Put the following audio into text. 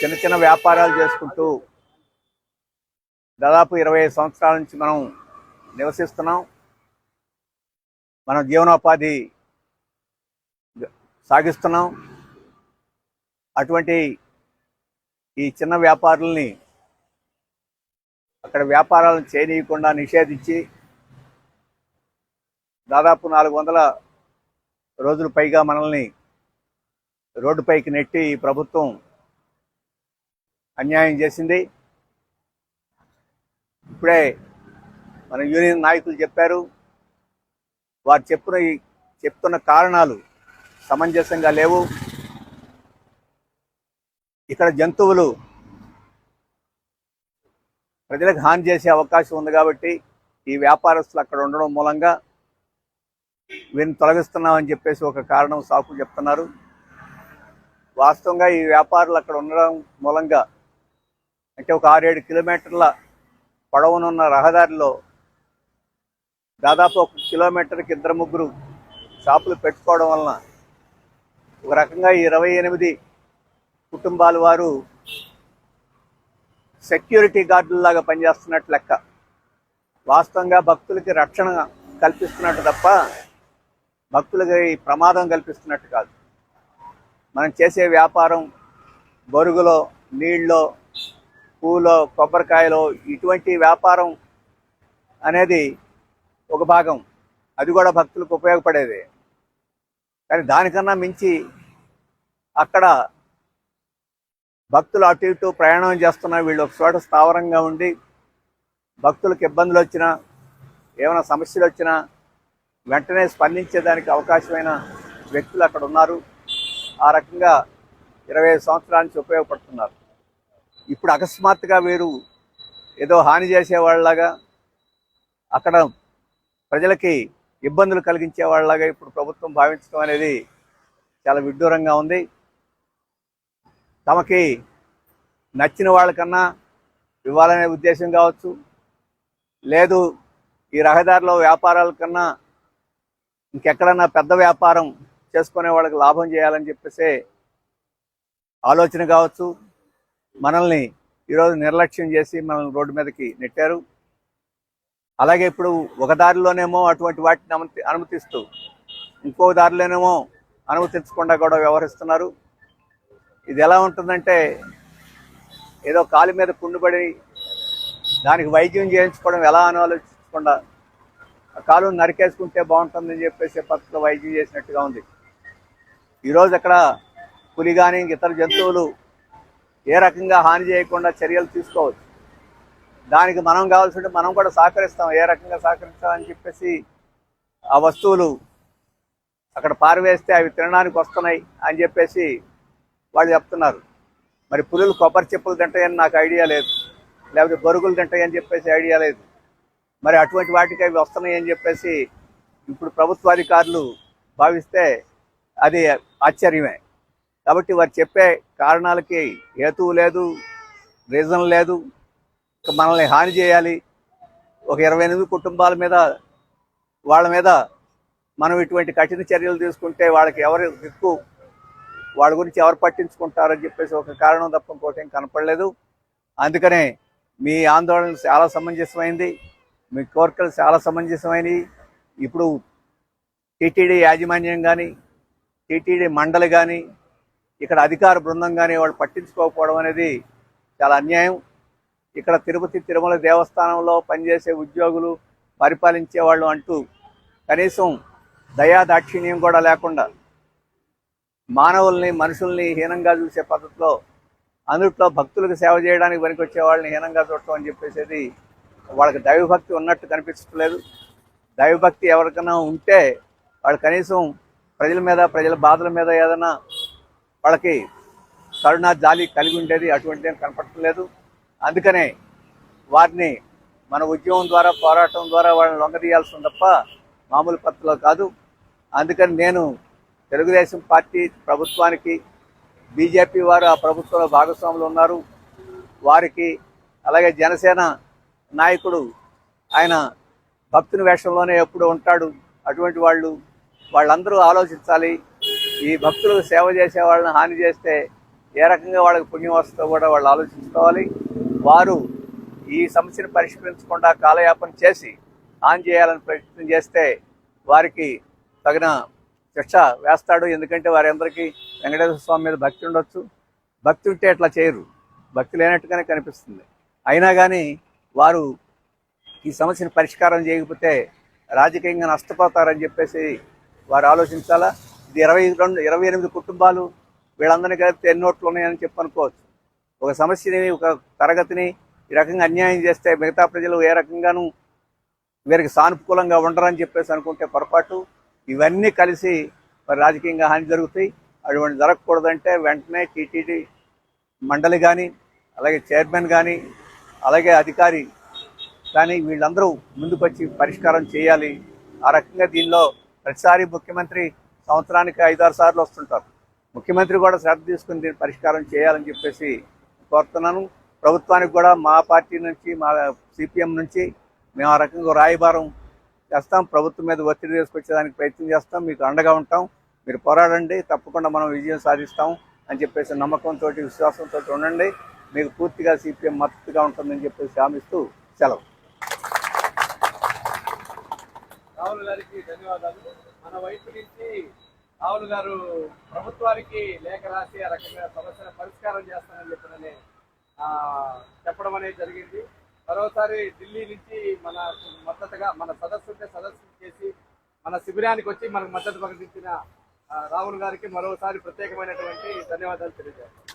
చిన్న చిన్న వ్యాపారాలు చేసుకుంటూ దాదాపు ఇరవై సంవత్సరాల నుంచి మనం నివసిస్తున్నాం. మనం జీవనోపాధి సాగిస్తున్నాం. అటువంటి ఈ చిన్న వ్యాపారుల్ని అక్కడ వ్యాపారాలను చేయనీయకుండా నిషేధించి దాదాపు నాలుగు వందల రోజులు పైగా మనల్ని రోడ్డుపైకి నెట్టి ఈ ప్రభుత్వం అన్యాయం చేసింది. ఇప్పుడే మన యూనియన్ నాయకులు చెప్పారు. వారు చెప్పిన చెప్తున్న కారణాలు సమంజసంగా లేవు. ఇక్కడ జంతువులు ప్రజలకు హాని చేసే అవకాశం ఉంది కాబట్టి ఈ వ్యాపారస్తులు అక్కడ ఉండడం మూలంగా వీరిని తొలగిస్తున్నామని చెప్పేసి ఒక కారణం సాకు చెప్తున్నారు. వాస్తవంగా ఈ వ్యాపారులు అక్కడ ఉండడం మూలంగా అంటే ఒక ఆరేడు కిలోమీటర్ల పొడవునున్న రహదారిలో దాదాపు ఒక కిలోమీటర్కి ఇద్దరు ముగ్గురు షాపులు పెట్టుకోవడం వలన ఒక రకంగా ఇరవై ఎనిమిది కుటుంబాల వారు సెక్యూరిటీ గార్డుల్లాగా పనిచేస్తున్నట్టు లెక్క. వాస్తవంగా భక్తులకి రక్షణ కల్పిస్తున్నట్టు తప్ప భక్తులకి ప్రమాదం కల్పిస్తున్నట్టు కాదు. మనం చేసే వ్యాపారం బొరుగులో నీళ్ళలో పూలో కొబ్బరికాయలో ఇటువంటి వ్యాపారం అనేది ఒక భాగం. అది కూడా భక్తులకు ఉపయోగపడేది. కానీ దానికన్నా మించి అక్కడ భక్తులు అటు ఇటు ప్రయాణం చేస్తున్న వీళ్ళు ఒక చోట స్థావరంగా ఉండి భక్తులకు ఇబ్బందులు వచ్చినా ఏమైనా సమస్యలు వచ్చినా వెంటనే స్పందించేదానికి అవకాశమైన వ్యక్తులు అక్కడ ఉన్నారు. ఆ రకంగా ఇరవై ఐదు సంవత్సరాల నుంచి ఉపయోగపడుతున్నారు. ఇప్పుడు అకస్మాత్తుగా వీరు ఏదో హాని చేసేవాళ్ళలాగా అక్కడ ప్రజలకి ఇబ్బందులు కలిగించే వాళ్ళలాగా ఇప్పుడు ప్రభుత్వం భావించడం అనేది చాలా విడ్డూరంగా ఉంది. తమకి నచ్చిన వాళ్ళకన్నా ఇవ్వాలనే ఉద్దేశం కావచ్చు. లేదు ఈ రహదారిలో వ్యాపారాల కన్నా ఇంకెక్కడన్నా పెద్ద వ్యాపారం చేసుకునే వాళ్ళకి లాభం చేయాలని చెప్పేసే ఆలోచన కావచ్చు. మనల్ని ఈరోజు నిర్లక్ష్యం చేసి మనల్ని రోడ్డు మీదకి నెట్టారు. అలాగే ఇప్పుడు ఒక దారిలోనేమో అటువంటి వాటిని అనుమతి అనుమతిస్తూ ఇంకో దారిలోనేమో అనుమతించకుండా కూడా వ్యవహరిస్తున్నారు. ఇది ఎలా ఉంటుందంటే ఏదో కాలు మీద కుండుబడి దానికి వైద్యం చేయించుకోవడం ఎలా అని ఆలోచించకుండా ఆ కాలు నరికేసుకుంటే బాగుంటుందని చెప్పేసి పద్ధతిలో వైద్యం చేసినట్టుగా ఉంది. ఈరోజు అక్కడ పులి కానీ ఇతర జంతువులు ఏ రకంగా హాని చేయకుండా చర్యలు తీసుకోవచ్చు. దానికి మనం కావాల్సింటే మనం కూడా సహకరిస్తాం. ఏ రకంగా సహకరిస్తామని చెప్పేసి ఆ వస్తువులు అక్కడ పారవేస్తే అవి తినడానికి వస్తున్నాయి అని చెప్పేసి వాళ్ళు చెప్తున్నారు. మరి పులులు కొబ్బరి చెప్పులు తింటాయని నాకు ఐడియా లేదు. లేకపోతే బొరుగులు తింటాయని చెప్పేసి ఐడియా లేదు. మరి అటువంటి వాటికి అవి వస్తున్నాయి అని చెప్పేసి ఇప్పుడు ప్రభుత్వాధికారులు భావిస్తే అది ఆశ్చర్యమే. కాబట్టి వారు చెప్పే కారణాలకి హేతువు లేదు రీజన్ లేదు. మనల్ని హాని చేయాలి. ఒక ఇరవై ఎనిమిది కుటుంబాల మీద వాళ్ళ మీద మనం ఇటువంటి కఠిన చర్యలు తీసుకుంటే వాళ్ళకి ఎవరు దిక్కు? వాళ్ళ గురించి ఎవరు పట్టించుకుంటారని చెప్పేసి ఒక కారణం తప్ప ఇంకోటి కనపడలేదు. అందుకనే మీ ఆందోళన చాలా సమంజసమైంది. మీ కోరికలు చాలా సమంజసమైనవి. ఇప్పుడు టీటీడీ యాజమాన్యం కానీ టీటీడీ మండలి కానీ ఇక్కడ అధికార బృందం కానీ వాళ్ళు పట్టించుకోకపోవడం అనేది చాలా అన్యాయం. ఇక్కడ తిరుపతి తిరుమల దేవస్థానంలో పనిచేసే ఉద్యోగులు పరిపాలించే వాళ్ళు అంటూ కనీసం దయా దాక్షిణ్యం కూడా లేకుండా మానవుల్ని మనుషుల్ని హీనంగా చూసే పద్ధతిలో అందుట్లో భక్తులకు సేవ చేయడానికి పనికొచ్చే వాళ్ళని హీనంగా చూడటం అని చెప్పేసి వాళ్ళకి దైవభక్తి ఉన్నట్టు కనిపించట్లేదు దైవభక్తి ఎవరికైనా ఉంటే వాళ్ళు కనీసం ప్రజల మీద ప్రజల బాధల మీద ఏదైనా వాళ్ళకి కరుణ జాలి కలిగి ఉండేది అటువంటి కనపడటం లేదు. అందుకనే వారిని మన ఉద్యమం ద్వారా పోరాటం ద్వారా వాళ్ళని లొంగదీయాల్సి తప్ప మామూలు పద్ధతిలో కాదు. అందుకని నేను తెలుగుదేశం పార్టీ ప్రభుత్వానికి బీజేపీ వారు ఆ ప్రభుత్వంలో భాగస్వాములు ఉన్నారు. వారికి అలాగే జనసేన నాయకుడు ఆయన భక్తుని వేషంలోనే ఎప్పుడు ఉంటాడు. అటువంటి వాళ్ళు వాళ్ళందరూ ఆలోచించాలి. ఈ భక్తులకు సేవ చేసే వాళ్ళని హాని చేస్తే ఏ రకంగా వాళ్ళకి పుణ్యం వస్తుందో కూడా వాళ్ళు ఆలోచించుకోవాలి. వారు ఈ సమస్యను పరిష్కరించకుండా కాలయాపన చేసి ఆన్ చేయాలని ప్రయత్నం చేస్తే వారికి తగిన శిక్ష వేస్తాడు. ఎందుకంటే వారందరికీ వెంకటేశ్వర స్వామి మీద భక్తి ఉండొచ్చు. భక్తి ఉంటే అట్లా చేయరు. భక్తి లేనట్టుగానే కనిపిస్తుంది. అయినా కానీ వారు ఈ సమస్యను పరిష్కారం చేయకపోతే రాజకీయంగా నష్టపోతారని చెప్పేసి వారు ఆలోచించాలా? ఇది ఇరవై రెండు ఇరవై ఎనిమిది కుటుంబాలు వీళ్ళందరినీ కలిపితే ఎన్ని ఓట్లు ఉన్నాయని చెప్పి అనుకోవచ్చు ఒక సమస్యని ఒక తరగతిని ఈ రకంగా అన్యాయం చేస్తే మిగతా ప్రజలు ఏ రకంగానూ వీరికి సానుకూలంగా ఉండరని చెప్పేసి అనుకుంటే పొరపాటు. ఇవన్నీ కలిసి మరి రాజకీయంగా హాని జరుగుతాయి. అటువంటి జరగకూడదంటే వెంటనే టీటీడీ మండలి కానీ అలాగే చైర్మన్ కానీ అలాగే అధికారి కానీ వీళ్ళందరూ ముందుకొచ్చి పరిష్కారం చేయాలి. ఆ రకంగా దీనిలో ప్రతిసారి ముఖ్యమంత్రి సంవత్సరానికి ఐదారు సార్లు వస్తుంటారు. ముఖ్యమంత్రి కూడా శ్రద్ధ తీసుకుని దీన్ని పరిష్కారం చేయాలని చెప్పేసి కోరుతున్నాను. ప్రభుత్వానికి కూడా మా పార్టీ నుంచి మా సిపిఎం నుంచి మేము ఆ రకంగా రాయబారం చేస్తాం. ప్రభుత్వం మీద ఒత్తిడి తీసుకొచ్చేదానికి ప్రయత్నం చేస్తాం. మీకు అండగా ఉంటాం. మీరు పోరాడండి. తప్పకుండా మనం విజయం సాధిస్తాం అని చెప్పేసి నమ్మకంతో విశ్వాసంతో ఉండండి. మీకు పూర్తిగా సిపిఎం మద్దతుగా ఉంటుందని చెప్పేసి హామీస్తూ సెలవు. రాహుల్ గారికి ధన్యవాదాలు. మన వైపు నుంచి రావులు గారు ప్రభుత్వానికి లేఖ రాసి ఆ రకంగా సమస్యల పరిష్కారం చేస్తానని చెప్పినని చెప్పడం అనేది జరిగింది. మరోసారి ఢిల్లీ నుంచి మన మద్దతుగా మన సదస్సుంటే సదస్సు చేసి మన శిబిరానికి వచ్చి మనకు మద్దతు ప్రకటించిన రాహుల్ గారికి మరోసారి ప్రత్యేకమైనటువంటి ధన్యవాదాలు తెలియజేస్తాం